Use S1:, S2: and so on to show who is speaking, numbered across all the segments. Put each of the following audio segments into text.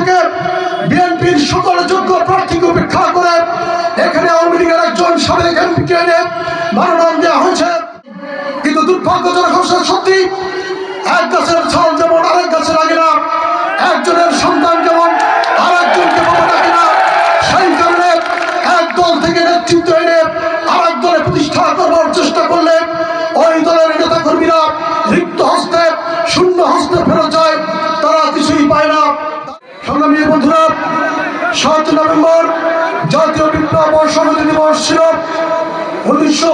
S1: থেকে বিএনপির সকল যোগ্য প্রার্থীকে উপেক্ষা করে এখানে আওয়ামী লীগের একজন সাবেক এমপিকে এনে মনোনয়ন দেওয়া হয়েছে। কিন্তু দুর্ভাগ্যজনক সত্যি, এক গাছের ছাল যেমন আরেক গাছের লাগে বন্ধুরা সাত নভেম্বর জাতীয় বিপ্লব ও সংহতি দিবস ছিল। উনিশশো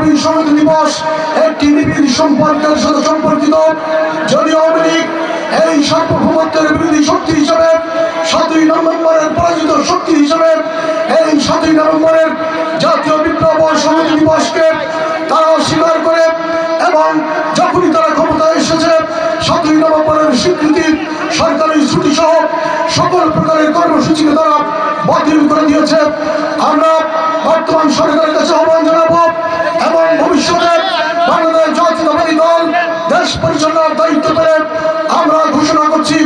S1: বিপ্লবী সমিতি দিবস একটি নিবিড় সম্পর্কের সাথে সম্পর্কিত। যদিও আওয়ামী লীগ এই সার্বভৌমত্বের বিরোধী শক্তি হিসাবে সাতই নভেম্বরের পরাজিত শক্তি হিসাবে এই সাতই নভেম্বরের জাতীয় বিপ্লব সমিতি দিবসকে তারা অস্বীকার করে এবং যখনই তারা ক্ষমতায় এসেছে, সাতই নভেম্বরের স্বীকৃতি সরকারি ছুটি সহ সকল প্রকারের কর্মসূচিকে তারা বাতিল করে দিয়েছে। আমরা বর্তমান সরকারের কাছে আহ্বান জানাব এবং ভবিষ্যতে বাংলাদেশ জাতীয়তাবাদী দল দেশ পরিচালনার দায়িত্ব পেলে আমরা ঘোষণা করছি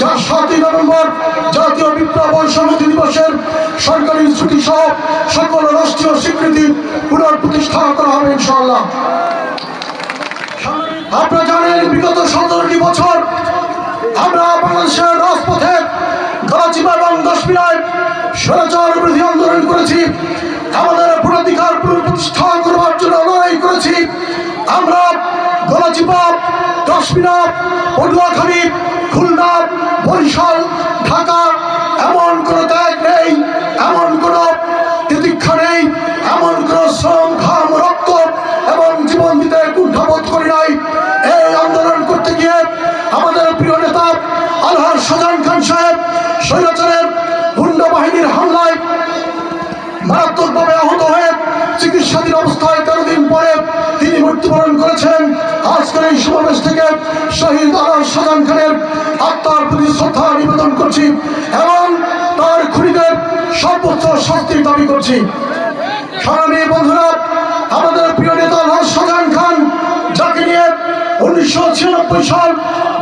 S1: যা সাতই নভেম্বর জাতীয় বিপ্লব ও সংহতি দিবসের সরকারি ছুটি সহ সকল রাষ্ট্রীয় স্বীকৃতি পুনঃপ্রতিষ্ঠা করা হবে ইনশাআল্লাহ। আপনারা জানেন, বিগত সতেরোটি বছর আমরা বাংলাদেশের রাজপথে গলাচিপা এবং দশমিনায় স্বৈরাচার দশমিনা পটুয়াখালী খুলনা বরিশাল আজকের সমাবেশ থেকে শহীদ আলহার সাজান খানের আত্মার প্রতি শ্রদ্ধা নিবেদন করছি এবং তার খুনিদের সর্বোচ্চ শাস্তির দাবি করছি। সংগ্রামী বন্ধুরা, আমাদের প্রিয় নেতা শাহজাহান খান, যাকে নিয়ে উনিশশো ছিয়ানব্বই সাল,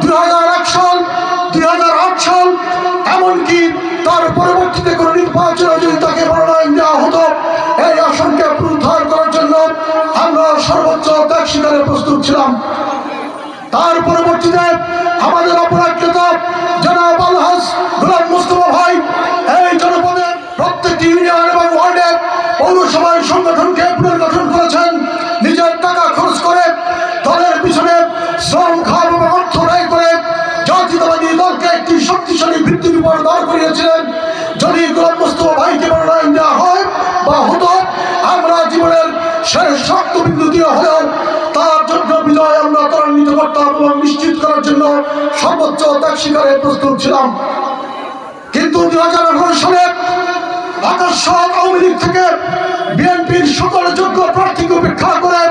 S1: দুই হাজার এক সাল, দুই হাজার আট সাল, এমনকি তার পরবর্তীতে কোনো নির্বাচনে যদি তাকে মনোনয়ন দেওয়া হতো তার পরবর্তীতে আমাদের অপরাধ জনাব আলহাজ গোলাম মুস্তফা ভাই এই জনপদের প্রত্যেকটি ইউনিয়ন জন্য সর্বোচ্চ ত্যাগ স্বীকারে প্রস্তুত ছিলাম। কিন্তু দুই হাজার আঠারো সালে সাত আওয়ামী লীগ থেকে বিএনপির সকল যোগ্য প্রার্থীকে উপেক্ষা করে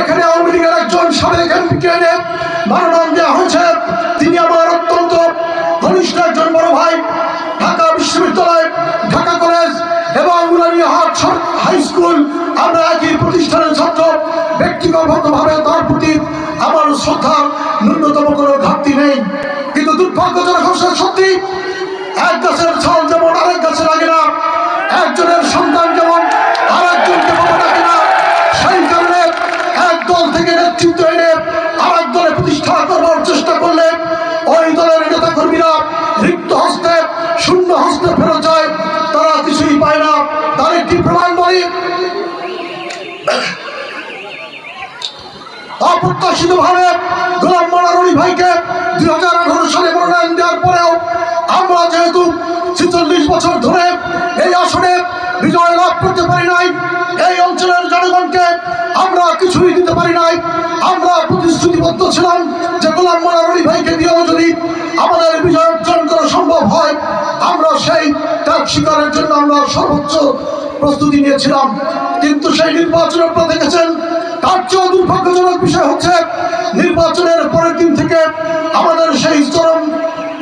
S1: এখানে আওয়ামী লীগের একজন সাবেক এমপিকে এনে মনোনয়ন দেওয়া হয়েছে। তিনি আমার অত্যন্ত ঘনিষ্ঠ একজন বড় ভাই, ঢাকা বিশ্ববিদ্যালয়, ঢাকা কলেজ এবং উলানিয়াহাট হাই স্কুল। আমরা একই প্রতিষ্ঠানের ছাত্র, ব্যক্তিগতভাবে তার প্রতি আমার শ্রদ্ধা দুর্ভাগ্যজনক হচ্ছে সত্যি? এক গাছের ছাল যেমন আরেক গাছে লাগে না, একজনের সন্তান যেমন আরেকজনকে বাবা ডাকে না, সেই কারণে এক দল থেকে নেতৃত্ব এনে আরেক দলে প্রতিষ্ঠা করবার চেষ্টা করলে ওই দলের নেতা কর্মীরা রিক্ত হস্তে, শূন্য হস্তে ফেরত যায়। তারা কিছুই পায় না। তার একটি প্রমাণ বলি। অপ্রত্যাশিত ভাবে গোলাম মোনারুল ভাইকে দুই হাজার আঠারো সালে মনোনয়ন দেওয়ার পরেও আমরা যেহেতু ছেচল্লিশ বছর ধরে এই আসনে বিজয় লাভ করতে পারি নাই। এই অঞ্চলের জনগণকে আমরা কিছুই দিতে পারি নাই। আমরা প্রতিশ্রুতিবদ্ধ ছিলাম যে গোলাম মোনারুল ভাইকে দিয়েও যদি আমাদের বিজয় অর্জন করা সম্ভব হয়, আমরা সেই ত্যাগ স্বীকারের জন্য আমরা সর্বোচ্চ প্রস্তুতি নিয়েছিলাম। কিন্তু সেই নির্বাচন আপনারা দেখেছেন তার চেয়েও দুর্ভাগ্যজনক বিষয় হচ্ছে, নির্বাচনের পরের দিন থেকে আমাদের সেই চরম,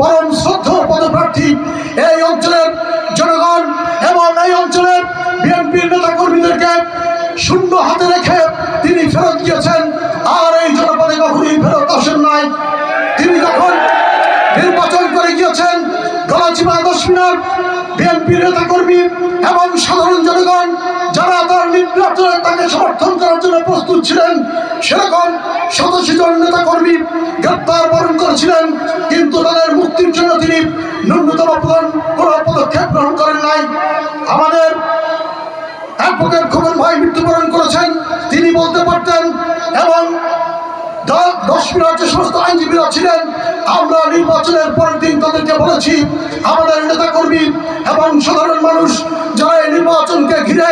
S1: পরম শ্রদ্ধ পদপ্রার্থী এই অঞ্চলের জনগণ এবং এই অঞ্চলের বিএনপির নেতা কর্মীদেরকে শূন্য হাতে রেখে তিনি ফেরত গিয়েছেন। আর এই জনপদে কখনই ফেরত আসেন নাই। তিনি যখন নির্বাচন করে গিয়েছেন গলাচিমা দশ মিনার বিএনপির নেতা কর্মী এবং নির্বাচনে তাকে সমর্থন করার জন্য প্রস্তুত ছিলেন। সেরকম শতাশি জন নেতা কর্মী গ্রেপ্তার বরণ করেছিলেন, কিন্তু তাদের মুক্তির জন্য তিনি ন্যূনতম কোনো পদক্ষেপ গ্রহণ করেন নাই। আমাদের অ্যাডভোকেট খোকন ভাই মৃত্যুবরণ করেছেন। তিনি বলতে পারতেন, এবং দশ মিনিট যে সমস্ত আইনজীবীরা ছিলেন। আমরা নির্বাচনের পরের দিন তাদেরকে বলেছি, আমাদের নেতা কর্মী এবং সাধারণ মানুষ যারা নির্বাচনকে ঘিরে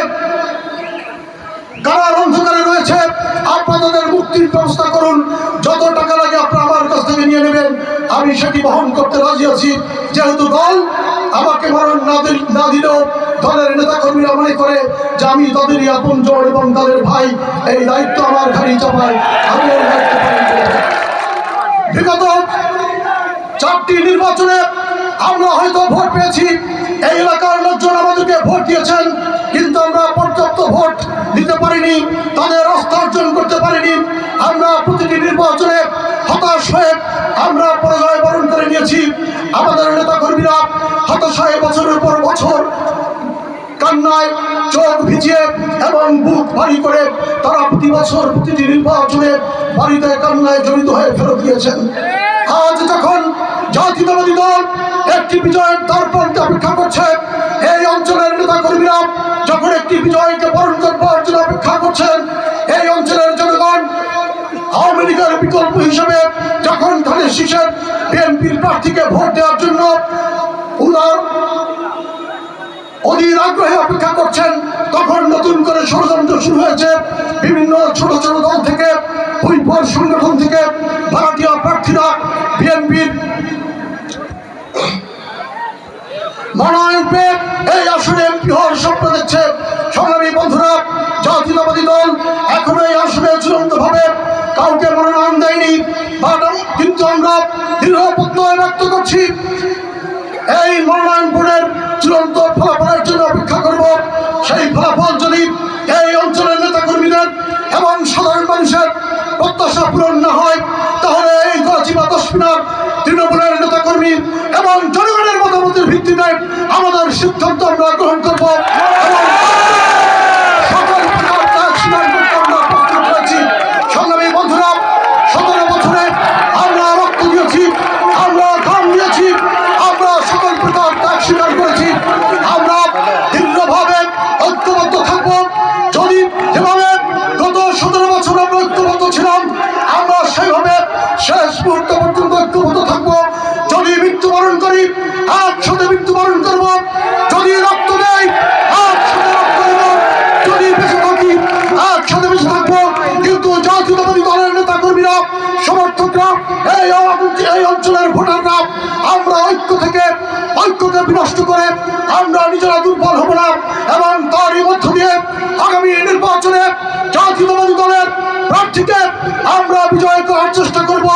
S1: কারার অন্ধকারে রয়েছে, আপনাদের মুক্তির ব্যবস্থা করুন। যত টাকা লাগে আপনারা আমার কাছ থেকে নিয়ে নেবেন। আমি সেটি বহন করতে রাজি আছি। যেহেতু দল আমাকে মরণ না দিল- না দিলেও দলের নেতা কর্মীরা মনে করে যে আমি তাদেরই আপন জন এবং তাদের ভাই। এই দায়িত্ব আমার ঘাড়ি চাপায়, আমি এই দায়িত্ব পালন করব। বিগত চারটি নির্বাচনে আমরা হয়তো ভোট পেয়েছি। এই এলাকার লোকজন আমাদেরকে ভোট দিয়েছেন, কিন্তু আমরা পর্যাপ্ত ভোট দিতে পারিনি, তাদের আস্থা অর্জন করতে পারিনি। আমরা প্রতিটি নির্বাচনে হতাশ হয়ে আমরা পরাজয় বরণ করে নিয়েছি। আমাদের নেতা কর্মীরা হতাশায় বছরের পর বছর কান্নায় চোখ ভিজিয়ে এবং বুক ভারী করে তারা প্রতি বছর প্রতিটি নির্বাচনে বাড়িতে কান্নায় জড়িত হয়ে ফেরত দিয়েছেন আজ যখন জাতীয়তাবাদী দল একটি বিজয়ের দর্পণকে অপেক্ষা করছে ধানের শীষের বিএনপির প্রার্থীকে ভোট দেওয়ার জন্য অধীর আগ্রহে অপেক্ষা করছেন। তখন নতুন করে ষড়যন্ত্র শুরু হয়েছে। বিভিন্ন ছোট ছোট দল থেকে পরিবার সংগঠন থেকে ভাড়াটিয়া প্রার্থীরা বিএনপির মনোনয়ন পেয়ে এই আসনে এমপি পূরণ না হয়, তাহলে এই গলাচিপা তসমিনার তৃণমূলের নেতাকর্মী এবং জনগণের মতামতের ভিত্তিতে আমাদের সিদ্ধান্ত আমরা সমর্থকরা এই এই অঞ্চলের ভোটাররা আমরা ঐক্য থেকে ঐক্যকে বিনষ্ট করে আমরা নিজেরা দুর্বল হব না এবং তারই মধ্য দিয়ে আগামী নির্বাচনে জাতীয়তাবাদী দলের প্রার্থীকে আমরা বিজয় করার চেষ্টা করব।